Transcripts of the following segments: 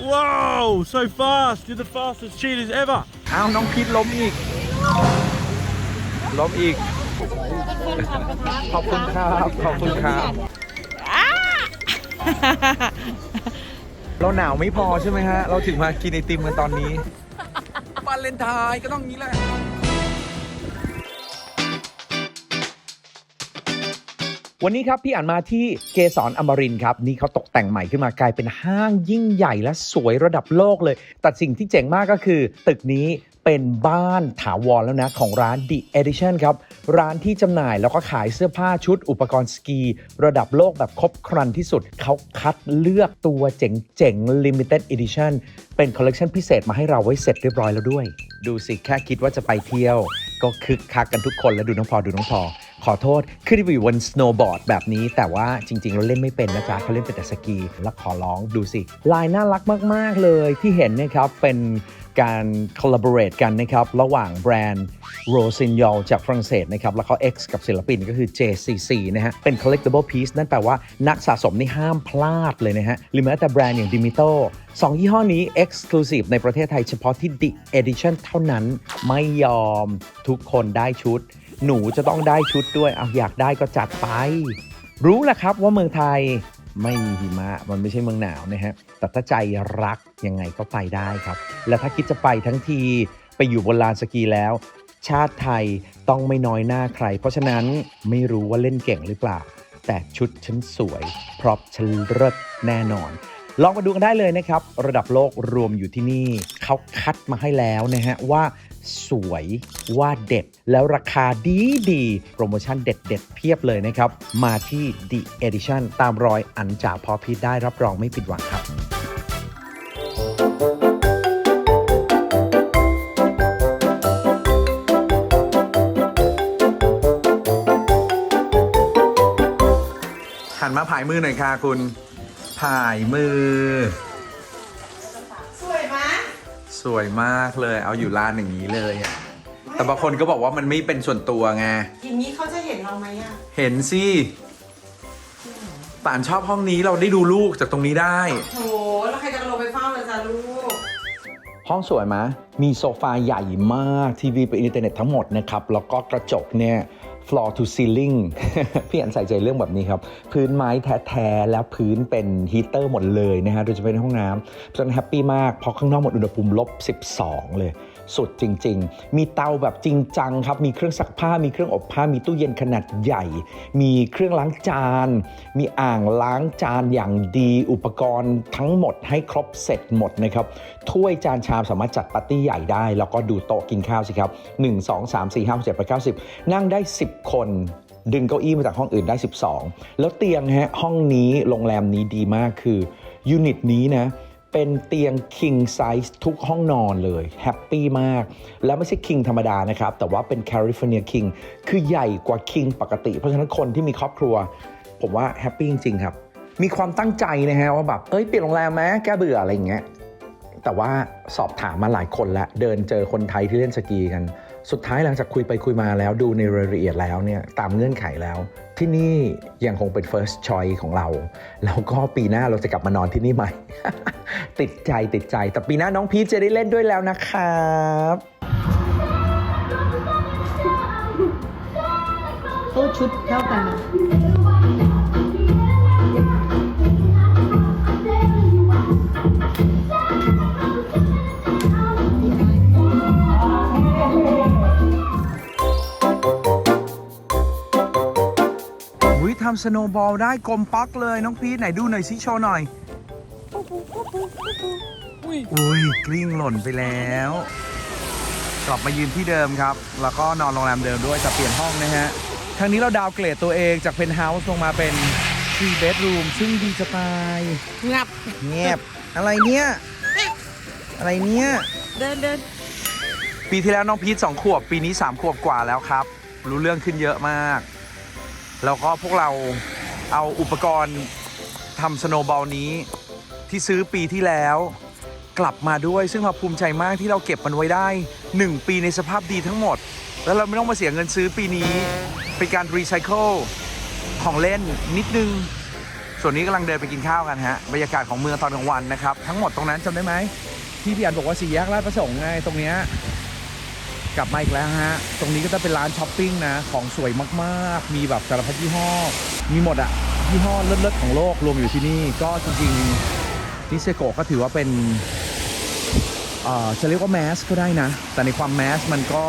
Whoa, so fast. You're the fastest cheaters ever. เอาน้องพีทล้มอีก ล้มอีก ขอบคุณครับ ขอบคุณครับ เราหนาวไม่พอใช่ไหมฮะ เราถึงมากินไอติมกันตอนนี้วาเลนไทน์ก็ต้องงี้แหละ วันนี้ครับพี่อ่านมาที่เกสรอมรินครับนี่เขาตกแต่งใหม่ขึ้นมากลายเป็นห้างยิ่งใหญ่และสวยระดับโลกเลย แต่สิ่งที่เจ๋งมากก็คือตึกนี้เป็นบ้านถาวรแล้วนะ ของร้าน The Edition ครับ ร้านที่จำหน่ายแล้วก็ขายเสื้อผ้าชุดอุปกรณ์สกี ระดับโลกแบบครบครันที่สุด เขาคัดเลือกตัวเจ๋งๆ Limited Edition เป็นคอลเลกชันพิเศษมาให้เราไว้เสร็จเรียบร้อยแล้วด้วย ดูสิแค่คิดว่าจะไปเที่ยว ก็คึกคักกันทุกคนแล้วดูน้องพอดูน้องพอ ขอโทษขึ้นไปอยู่บนสโนว์บอร์ดแบบนี้ แต่ว่าจริง ๆ เราเล่นไม่เป็นนะจ๊ะเขาเล่นเป็นแต่สกี แล้วขอร้องดูสิ ลายน่ารักมาก ๆ เลยที่เห็นนะครับเป็นการ collaborate กันนะครับ ระหว่างแบรนด์ r o s i g n o l จากฝรั่งเศสนะครับ แล้วก็ X กับศิลปินก็คือ JCC นะฮะ เป็น collectible piece นั่นแปลว่านักสะสมนี่ห้ามพลาดเลยนะฮะ หรือแม้แต่แบรนด์อย่าง Dimito สองยี่ห้อนี้ exclusive ในประเทศไทยเฉพาะที่ The Edition เท่านั้นไม่ยอมทุกคนได้ชุด หนูจะต้องได้ชุดด้วย เอาอยากได้ก็จัดไป รู้แหละครับว่าเมืองไทยไม่มีหิมะ มันไม่ใช่เมืองหนาวนะฮะ แต่ถ้าใจรักยังไงก็ไปได้ครับ และถ้าคิดจะไปทั้งทีไปอยู่บนลานสกีแล้ว ชาติไทยต้องไม่น้อยหน้าใคร เพราะฉะนั้นไม่รู้ว่าเล่นเก่งหรือเปล่า แต่ชุดฉันสวย พร็อพฉันเลิศแน่นอน ลองมาดูกันได้เลยนะครับ ระดับโลกรวมอยู่ที่นี่ เขาคัดมาให้แล้วนะฮะว่า สวยว่าเด็ด แล้วราคาดีดีโปรโมชั่นเด็ดๆเพียบเลยนะครับ มาที่ The Edition ตามรอยอันจ่าพอพีได้รับรองไม่ผิดหวังครับหันมาผายมือหน่อยค่ะคุณผายมือ สวยมากเลย เอาอยู่ร้านอย่างนี้เลยอะแต่บางคนก็บอกว่ามันไม่เป็นส่วนตัวไง อย่างนี้เขาจะเห็นเราไหมอะเห็นสิป่านชอบห้องนี้เราได้ดูลูกจากตรงนี้ได้ โถแล้วใครจะลงไปเฝ้าเลยจ้ะลูก ห้องสวยไหมมีโซฟาใหญ่มาก ทีวีเป็นอินเทอร์เน็ตทั้งหมดนะครับ แล้วก็กระจกเนี่ย floor to ceiling พี่อันใส่ใจเรื่องแบบนี้ครับ พื้นไม้แท้ๆ แล้วพื้นเป็นฮีเตอร์หมดเลยนะฮะโดยเฉพาะในห้องน้ำเพราะฉะนั้นแฮปปี้มากเพราะข้างนอกหมดอุณหภูมิลบ 12 เลย สุดจริง ๆ มีเตาแบบจริงจังครับ มีเครื่องซักผ้า มีเครื่องอบผ้า มีตู้เย็นขนาดใหญ่ มีเครื่องล้างจาน มีอ่างล้างจานอย่างดี อุปกรณ์ทั้งหมดให้ครบเสร็จหมดนะครับ ถ้วยจานชามสามารถจัดปาร์ตี้ใหญ่ได้ แล้วก็ดูโต๊ะกินข้าวสิครับ 1 2 3 4 5 6 7 8 9 10 นั่งได้ 10 คนดึงเก้าอี้มาจากห้องอื่นได้ 12 แล้วเตียงฮะห้องนี้โรงแรมนี้ดีมากคือยูนิตนี้นะ เป็นเตียง king size ทุกห้องนอนเลยแฮปปี้มาก แล้วไม่ใช่ king ธรรมดานะครับ แต่ว่าเป็น California king คือใหญ่กว่า king ปกติ เพราะฉะนั้นคนที่มีครอบครัว ผมว่าแฮปปี้จริง ๆ ครับ มีความตั้งใจนะฮะว่าแบบ เอ้ยเปลี่ยนโรงแรมไหมแก้เบื่ออะไรอย่างเงี้ยแต่ว่าสอบถามมาหลายคนแล้ว เดินเจอคนไทยที่เล่นสกีกัน สุดท้ายหลังจากคุยไปคุยมาแล้วดูในรายละเอียดแล้วเนี่ยตามเงื่อนไขแล้ว ที่นี่ยังคงเป็น first choice ของเรา แล้วก็ปีหน้าเราจะกลับมานอนที่นี่ใหม่ ติดใจติดใจ แต่ปีหน้าน้องพีชจะได้เล่นด้วยแล้วนะครับเอาชุดเท่ากันนะ ทำสโนว์บอลได้กลมป๊อกเลยน้องพีชไหนดูหน่อยซิโชว์หน่อยอุ้ยกลิ้งหล่นไปแล้ว กลับมายืนที่เดิมครับ แล้วก็นอนโรงแรมเดิมด้วยแต่เปลี่ยนห้องนะฮะครั้งนี้เราดาวเกรดตัวเองจากเป็นเฮาส์ลงมาเป็น3 bedroom ซึ่งดีจะตายงับเงียบอะไรเนี่ย อะไรเนี่ย เดินเดินปีที่แล้วน้องพีทสองขวบ ปีนี้3ขวบกว่าแล้วครับ รู้เรื่องขึ้นเยอะมาก แล้วก็พวกเราเอาอุปกรณ์ทำสโนว์บอลนี้ที่ซื้อปีที่แล้วกลับมาด้วย ซึ่งเราภูมิใจมากที่เราเก็บมันไว้ได้ 1 ปีในสภาพดีทั้งหมด แล้วเราไม่ต้องมาเสียเงินซื้อปีนี้ เป็นการรีไซเคิลของเล่นนิดนึง ส่วนนี้กำลังเดินไปกินข้าวกันฮะ บรรยากาศของเมืองตอนกลางวันนะครับ ทั้งหมดตรงนั้นจำได้ไหมที่พี่อันบอกว่าสี่แยกลาดประสงค์ไงตรงเนี้ย กลับมาอีกแล้วฮะ ตรงนี้ก็จะเป็นร้านช้อปปิ้งนะ ของสวยมากๆ มีแบบสารพัดยี่ห้อ มีหมดอะยี่ห้อเลิศๆของโลกรวมอยู่ที่นี่ ก็จริงๆนิเซโกะก็ถือว่าเป็นเอ่อจะเรียกว่าแมสก็ได้นะ แต่ในความแมสมันก็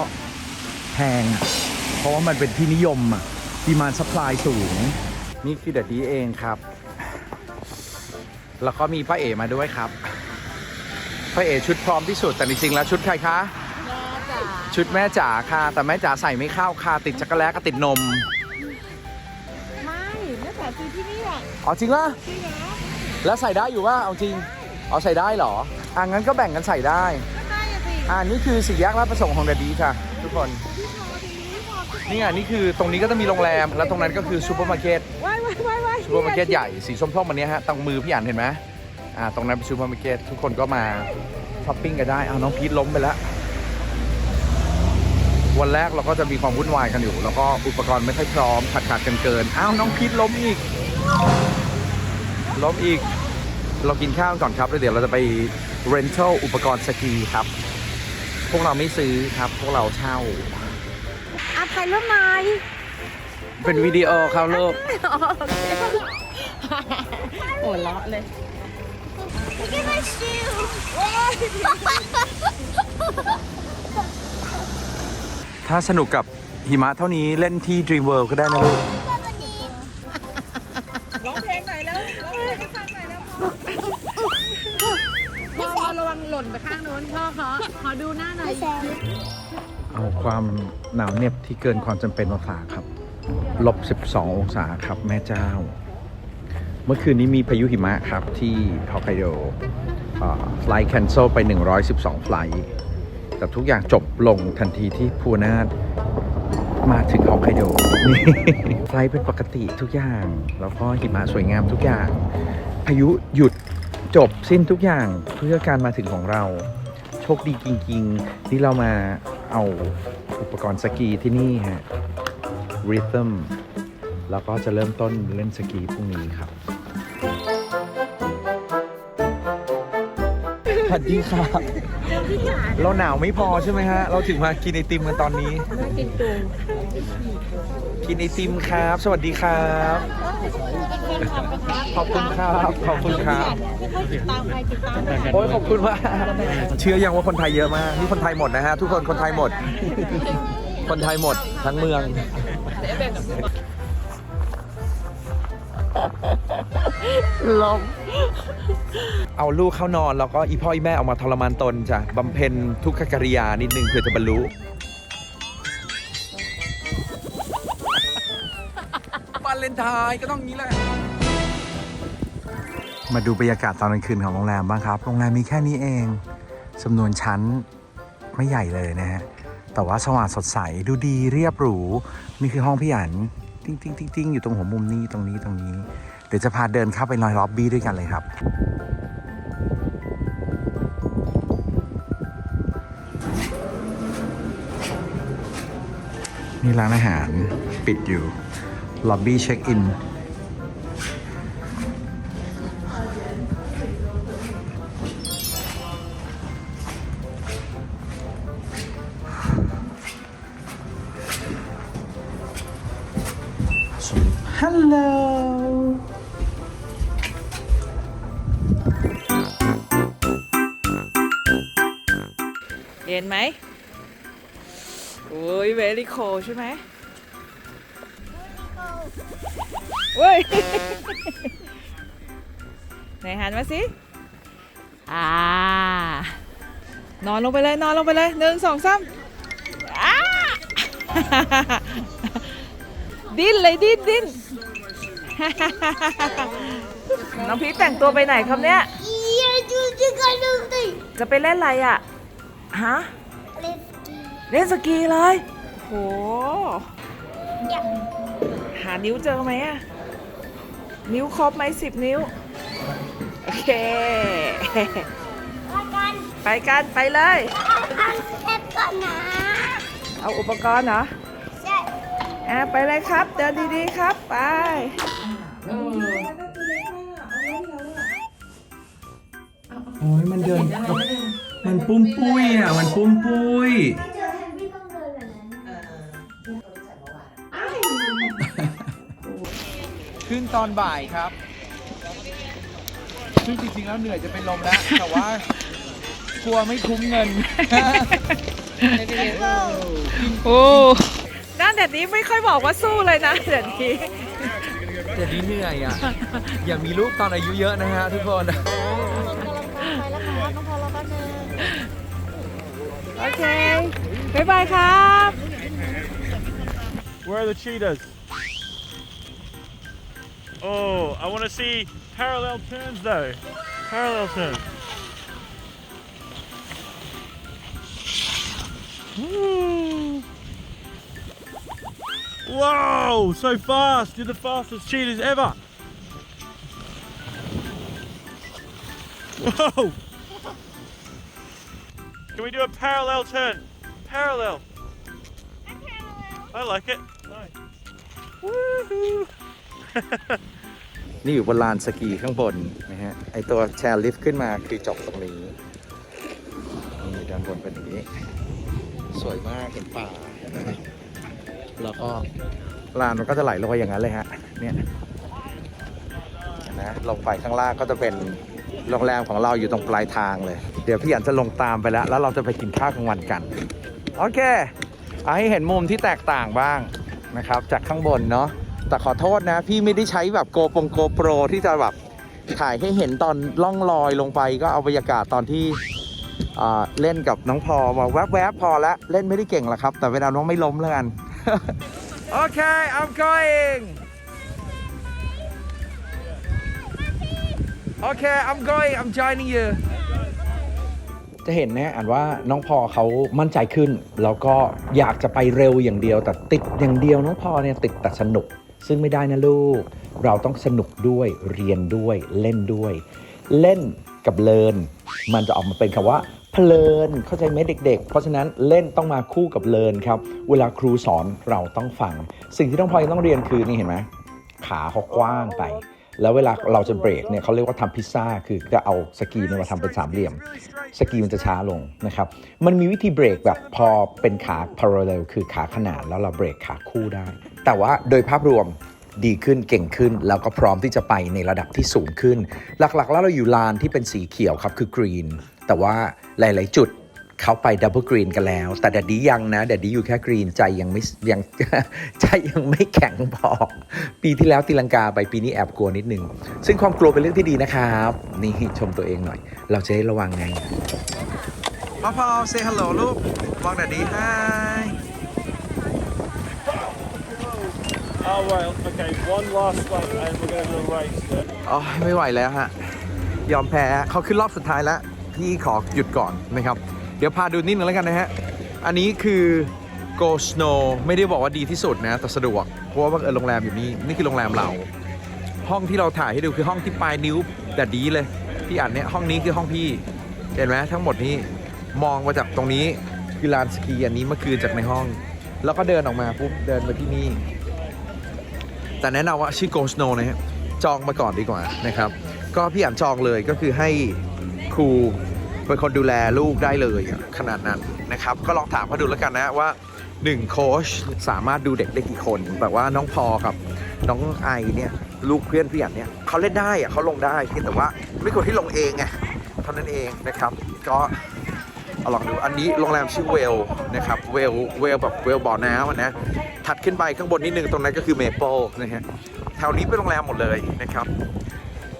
แพงอะเพราะว่ามันเป็นที่นิยมอะดีมานซัพพลายสูง นี่คือเดดดี้เองครับ แล้วก็มีป้าเอ๋มาด้วยครับป้าเอ๋ชุดพร้อมที่สุดแต่จริงๆแล้วชุดใครคะ ชุดแม่จ๋าค่ะ แต่แม่จ๋าใส่ไม่เข้าค่ะติดจักรแล้กับติดนม ไม่แม่จ๋าซื้อที่นี่อะอ๋อจริงป่ะจริงเหรอแล้วใส่ได้อยู่ว่าเอาจริงเอาใส่ได้เหรออะงั้นก็แบ่งกันใส่ได้ ก็ได้อะสิอ่านี่คือสี่แยกลาดประสงค์ของเดดดี้ค่ะ ทุกคนพี่พอดีพี่พอนี่อะนี่คือตรงนี้ก็จะมีโรงแรม แล้วตรงนั้นก็คือซูเปอร์มาร์เก็ตว้ายว้ายว้ายว้ายซูเปอร์มาร์เก็ตใหญ่สีส้มๆอันเนี้ยฮะตรงมือพี่อ่านเห็นไหมอ่าตรงนั้นเป็นซูเปอร์มาร์เก็ตทุกคนก็มาช้อปปิ้งกันได้เอาน้องพีทล้มไปแล้ว วันแรกเราก็จะมีความวุ่นวายกันอยู่ แล้วก็อุปกรณ์ไม่ค่อยพร้อมขาดขาดกันเกินอ้าวน้องพีทล้มอีก ล้มอีก เรากินข้าวก่อนครับแล้วเดี๋ยวเราจะไป rental อุปกรณ์สกีครับ พวกเราไม่ซื้อครับ พวกเราเช่าอะถ่ายรูปหน่อยเป็นวิดีโอครับลูกโอ้เลาะเลย ถ้าสนุกกับหิมะเท่านี้เล่นที่ Dream World ก็ได้นะลูกร้องเพลงหน่อยแล้วร้องเพลงให้ฟังหน่อยแล้วพ่อพ่อระวังหล่นไปข้างโน้นพ่อขอขอดูหน้าหน่อยเอาความหนาวเหน็บที่เกินความจำเป็นมาฝากครับลบ 12 องศาครับแม่เจ้า เมื่อคืนนี้มีพายุหิมะครับที่ฮอกไกโดไฟล์แคนเซิลไป 112 ไฟล์ แต่ทุกอย่างจบลงทันทีที่พูนาดมาถึงฮอกไกโดนี่ไฟเป็นปกติทุกอย่าง แล้วก็หิมะสวยงามทุกอย่าง พายุหยุดจบสิ้นทุกอย่างเพื่อการมาถึงของเรา โชคดีจริงๆ ที่เรามาเอาอุปกรณ์สกีที่นี่ฮะ Rhythm แล้วก็จะเริ่มต้นเล่นสกีพรุ่งนี้ครับสวัสดีครับ เราหนาวไม่พอใช่ไหมฮะ เราถึงมากินไอติมกันตอนนี้ กินตูกินไอติมครับ สวัสดีครับ ขอบคุณครับ ขอบคุณครับ ติดตามใครติดตามโอ้ยขอบคุณมากเชื่อยังว่าคนไทยเยอะมาก นี่คนไทยหมดนะฮะ ทุกคนคนไทยหมด คนไทยหมดทั้งเมือง ลม เอาลูกเข้านอนแล้วก็อีพ่ออีแม่ออกมาทรมานตนจ้ะบำเพ็ญทุกขกริยานิดนึงเพื่อจะบรรลุวันเลนไทน์ก็ต้องนี้แหละ มาดูบรรยากาศตอนกลางคืนของโรงแรมบ้างครับ โรงแรมมีแค่นี้เองจำนวนชั้นไม่ใหญ่เลยนะฮะ แต่ว่าสว่างสดใส ดูดีเรียบหรู นี่คือห้องพี่อันติ้งติ้งติ้งติ้งอยู่ตรงหัวมุมนี้ตรงนี้ตรงนี้ เดี๋ยวจะพาเดินเข้าไปนอยล็อบบี้ด้วยกันเลยครับ นี่ร้านอาหารปิดอยู่ ล็อบบี้เช็คอิน ฮัลโหลเย็นไหม โอ้ย very cold ใช่ไหมเว้ย ไหนหันมาสิ อ่า นอนลงไปเลย นอนลงไปเลยหนึ่งสองสามอ้าดิ้นเลยดิ้นดิ้นน้องพีชแต่งตัวไปไหนครับเนี่ย จะไปเล่นอะไรอะ ฮะ เล่นสกีเลยโหหานิ้วเจอไหมอะนิ้วครบไหมสิบนิ้ว โอเค ไปกัน ไปเลย เอาเทปก่อนนะเอาอุปกรณ์เหรอใช่อ่าไปเลยครับ เดินดีๆครับ ไปโอ้ยมันเดิน มันปุ้มปุ้ยอะ มันปุ้มปุ้ย ขึ้นตอนบ่ายครับ ซึ่งจริงๆแล้วเหนื่อยจะเป็นลมแล้ว แต่ว่ากลัวไม่คุ้มเงิน โอ้ด้านเด็ดนี้ไม่ค่อยบอกว่าสู้เลยนะเด็ดนี้เดี๋ยวนี้เหนื่อยอะ อย่ามีลูกตอนอายุเยอะนะฮะทุกคนโอเค บ๊ายบายครับ Where are the cheetahs? Oh, I want to see parallel turns though. Parallel turns. Woo. Whoa, so fast. You're the fastest cheetahs ever. Whoa. Can we do a parallel turn? Parallel. I like it. Nice. Woohoo. นี่อยู่บนลานสกีข้างบนนะฮะ ไอตัวแชร์ลิฟต์ขึ้นมาคือจบตรงนี้ นี่ด้านบนเป็นอย่างนี้ สวยมากเห็นป่า แล้วก็ลานมันก็จะไหลลงไปอย่างนั้นเลยฮะ เนี่ยนะลงไปข้างล่างก็จะเป็นโรงแรมของเราอยู่ตรงปลายทางเลย เดี๋ยวพี่อันจะลงตามไปแล้ว แล้วเราจะไปกินข้าวกลางวันกัน โอเคเอาให้เห็นมุมที่แตกต่างบ้างนะครับ จากข้างบนเนาะ แต่ขอโทษนะ พี่ไม่ได้ใช้แบบโกปงโกโปรที่จะแบบถ่ายให้เห็นตอนล่องลอยลงไปก็เอาบรรยากาศตอนที่เล่นกับน้องพอมาแวบๆพอแล้วเล่นไม่ได้เก่งหรอกครับ แต่เวลาน้องไม่ล้มแล้วกันโอเค I'm going โอเค I'm going I'm joining you จะเห็นนะอ่านว่าน้องพอเขามั่นใจขึ้น แล้วก็อยากจะไปเร็วอย่างเดียว แต่ติดอย่างเดียวน้องพอเนี่ยติดแต่สนุก ซึ่งไม่ได้นะลูก เราต้องสนุกด้วยเรียนด้วยเล่นด้วย เล่นกับเลิน มันจะออกมาเป็นคำว่าเพลินเข้าใจไหมเด็ก ๆ เพราะฉะนั้นเล่นต้องมาคู่กับเลินครับ เวลาครูสอนเราต้องฟัง สิ่งที่ต้องพลอยต้องเรียนคือนี่เห็นไหมขาเขากว้างไป แล้วเวลาเราจะเบรกเนี่ยเขาเรียกว่าทำพิซซ่า คือจะเอาสกีเนี่ยมาทำเป็นสามเหลี่ยม สกีมันจะช้าลงนะครับ มันมีวิธีเบรกแบบพอเป็นขา parallel คือขาขนานแล้วเราเบรกขาคู่ได้ แต่ว่าโดยภาพรวมดีขึ้นเก่งขึ้น แล้วก็พร้อมที่จะไปในระดับที่สูงขึ้น หลักๆ แล้วเราอยู่ลานที่เป็นสีเขียวครับคือกรีน แต่ว่าหลาย ๆ จุดเขาไปดับเบิลกรีนกันแล้ว แต่แดดดี้ยังนะแดดดี้อยู่แค่กรีนใจยังไม่ยังใจยังไม่แข็งพอปีที่แล้วตีลังกาไปปีนี้แอบกลัวนิดนึง ซึ่งความกลัวเป็นเรื่องที่ดีนะครับ นี่ชมตัวเองหน่อย เราจะได้ระวังไงพ่อพ่อเซฮัลโหลลูกบอกแดดดี้ hi Oh well, okay, one last one and we're going to do a race then. อ๋อไม่ไหวแล้วฮะ ยอมแพ้เขาขึ้นรอบสุดท้ายแล้ว พี่ขอหยุดก่อนนะครับ เดี๋ยวพาดูนิดนึงแล้วกันนะฮะ อันนี้คือ Go Snow ไม่ได้บอกว่าดีที่สุดนะ แต่สะดวก เพราะว่าบังเออโรงแรมอยู่นี่ นี่คือโรงแรมเรา ห้องที่เราถ่ายให้ดูคือห้องที่ปลายนิ้วแต่ดีเลย พี่อ่านเนี่ยห้องนี้คือห้องพี่ เห็นไหมทั้งหมดนี้มองมาจากตรงนี้คือลานสกีอันนี้เมื่อคืนจากในห้อง แล้วก็เดินออกมาปุ๊บเดินมาที่นี่ แต่แนะนำว่าชื่อ Go Snow นะฮะจองมาก่อนดีกว่านะครับ ก็พี่อ่านจองเลยก็คือให้ครูเป็นคนดูแลลูกได้เลยขนาดนั้นนะครับ ก็ลองถามเขาดูแล้วกันนะว่า1โค้ชสามารถดูเด็กได้กี่คนแบบว่าน้องพอกับน้องไอเนี่ยลูกเพื่อนพี่อ่านเนี่ยเขาเล่นได้อะเขาลงได้เพียงแต่ว่าไม่ควรที่ลงเองไงเท่านั้นเองนะครับก็ ลองดูอันนี้โรงแรมชื่อเวลนะครับเวลเวลแบบเวลบ่อน้ำนะถัดขึ้นไปข้างบนนิดนึงตรงนั้นก็คือเมเปิลนะฮะแถวนี้เป็นโรงแรมหมดเลยนะครับ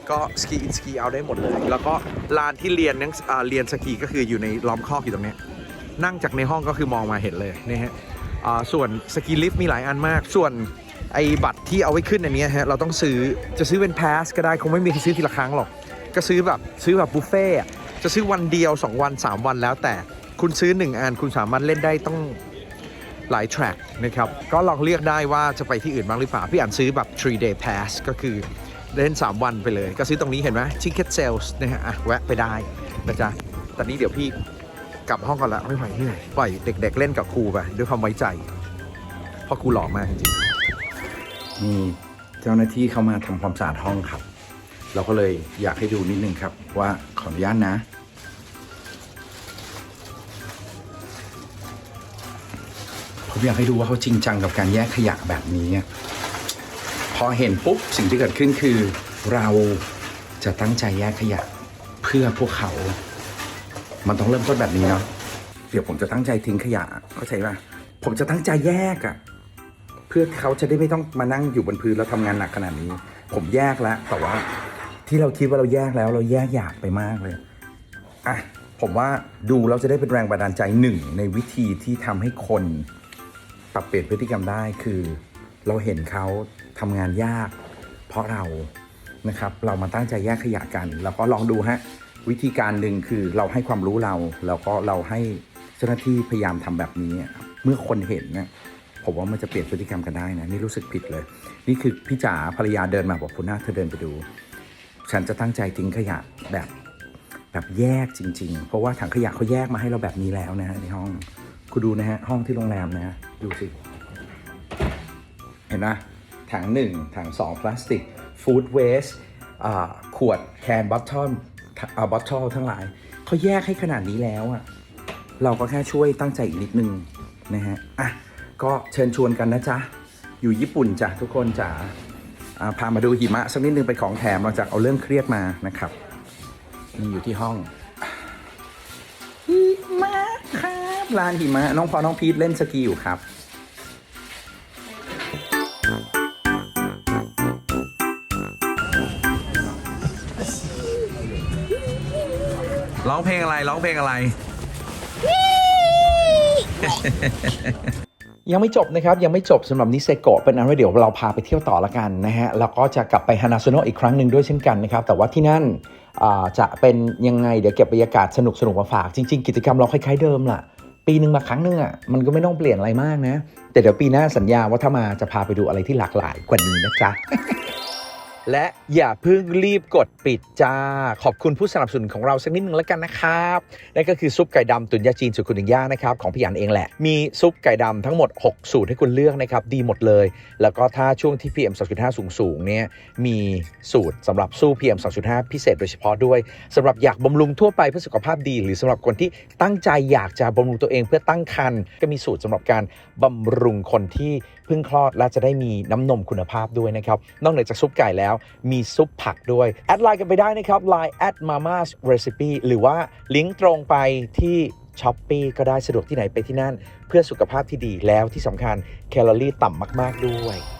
ก็สกีอินสกีเอาได้หมดเลย แล้วก็ลานที่เรียนนังอ่าเรียนสกีก็คืออยู่ในล้อมคอกอยู่ตรงนี้ นั่งจากในห้องก็คือมองมาเห็นเลยนะฮะอ่าส่วนสกีลิฟต์มีหลายอันมาก ส่วนไอ้บัตรที่เอาไว้ขึ้นอันนี้ฮะเราต้องซื้อจะซื้อเป็นพาสก็ได้คงไม่มีใครซื้อทีละครั้งหรอก ก็ซื้อแบบซื้อแบบบุฟเฟ่ จะซื้อวันเดียว 2 วัน 3 วันแล้วแต่คุณซื้อ 1 อันคุณสามารถเล่นได้ต้องหลาย track นะครับ ก็ลองเลือกได้ว่าจะไปที่อื่นบ้างหรือเปล่า พี่อ่านซื้อแบบ 3 day pass ก็คือเล่น 3 วันไปเลย ก็ซื้อตรงนี้เห็นไหม ticket sales นะฮะอะแวะไปได้นะจ๊ะตอนนี้เดี๋ยวพี่กลับห้องก่อนละไม่ไหวเหนื่อยปล่อยเด็กๆเล่นกับครูไปด้วยความไว้ใจ เพราะครูหล่อมากจริงนี่เจ้าหน้าที่เข้ามาทำความสะอาดห้องครับ เราก็เลยอยากให้ดูนิดนึงครับ ว่าขออนุญาตนะ ผมอยากให้ดูว่าเขาจริงจังกับการแยกขยะแบบนี้ พอเห็นปุ๊บสิ่งที่เกิดขึ้นคือ เราจะตั้งใจแยกขยะเพื่อพวกเขา มันต้องเริ่มต้นแบบนี้เนาะเดี๋ยวผมจะตั้งใจทิ้งขยะเข้าใจป่ะผมจะตั้งใจแยกอะเพื่อเขาจะได้ไม่ต้องมานั่งอยู่บนพื้นแล้วทำงานหนักขนาดนี้ ผมแยกแล้วแต่ว่า ที่เราคิดว่าเราแยกแล้วเราแยกอยากไปมากเลยอะผมว่าดูเราจะได้เป็นแรงบันดาลใจหนึ่งในวิธีที่ทำให้คนปรับเปลี่ยนพฤติกรรมได้คือ เราเห็นเขาทำงานยาก เพราะเรานะครับเรามาตั้งใจแยกขยะกัน แล้วก็ลองดูฮะวิธีการหนึ่งคือเราให้ความรู้เรา แล้วก็เราให้เจ้าหน้าที่พยายามทำแบบนี้ เมื่อคนเห็นเนี่ยผมว่ามันจะเปลี่ยนพฤติกรรมกันได้นะนี่รู้สึกผิดเลย นี่คือพี่จ๋าภรรยาเดินมาบอกคุณหน้าเธอเดินไปดู ฉันจะตั้งใจทิ้งขยะแบบแบบแยกจริง ๆ เพราะว่าถังขยะเขาแยกมาให้เราแบบนี้แล้วนะฮะในห้อง คุณดูนะฮะห้องที่โรงแรมนะฮะดูสิ เห็นไหมถังหนึ่งถังสองพลาสติกฟู้ดเวสขวดแคนบอททอลบอททอลทั้งหลาย เขาแยกให้ขนาดนี้แล้วอะเราก็แค่ช่วยตั้งใจอีกนิดนึงนะฮะ อะ ก็เชิญชวนกันนะจ๊ะ อยู่ญี่ปุ่นจ้ะทุกคนจ๋า พามาดูหิมะสักนิดนึงเป็นของแถมหลังจากเอาเรื่องเครียดมานะครับนี่อยู่ที่ห้องหิมะครับลานหิมะน้องพอน้องพีทเล่นสกีอยู่ครับร้องเพลงอะไรร้องเพลงอะไร ยังไม่จบนะครับ ยังไม่จบสำหรับนิเซโกะเป็นอันว่าเดี๋ยวเราพาไปเที่ยวต่อละกันนะฮะ แล้วก็จะกลับไปฮานาโซโนะอีกครั้งหนึ่งด้วยเช่นกันนะครับ แต่ว่าที่นั่นจะเป็นยังไงเดี๋ยวเก็บบรรยากาศสนุกสนุกมาฝาก จริง ๆ กิจกรรมเราคล้ายๆเดิมล่ะ ปีหนึ่งมาครั้งหนึ่งอะมันก็ไม่ต้องเปลี่ยนอะไรมากนะ แต่เดี๋ยวปีหน้าสัญญาว่าถ้ามาจะพาไปดูอะไรที่หลากหลายกว่านี้นะจ๊ะ และอย่าเพิ่งรีบกดปิดจ้า ขอบคุณผู้สนับสนุนของเราสักนิดนึงแล้วกันนะครับนั่นก็คือซุปไก่ดำตุ๋นยาจีนสูตรคุณหนึ่งย่านะครับของพี่อันเองแหละ มีซุปไก่ดำทั้งหมด 6 สูตรให้คุณเลือกนะครับดีหมดเลย แล้วก็ถ้าช่วงที่ PM 2.5 สูงสูงๆเนี่ยมีสูตรสำหรับสู้ PM 2.5 พิเศษโดยเฉพาะด้วยสำหรับอยากบำรุงทั่วไปเพื่อสุขภาพดี หรือสำหรับคนที่ตั้งใจอยากจะบำรุงตัวเองเพื่อตั้งครรภ์ก็มีสูตรสำหรับการบำรุงคนที่เพิ่งคลอดและจะได้มีน้ำนมคุณภาพด้วยนะครับนอกเหนือจากซุปไก่แล้วมีซุปผักด้วย แอดไลน์กันไปได้นะครับ Line at mamas recipe หรือว่าลิงก์ตรงไปที่ช้อปปีก็ได้สะดวกที่ไหนไปที่นั่น เพื่อสุขภาพที่ดีแล้วที่สำคัญแคลอรี่ต่ำมาก ๆ ด้วย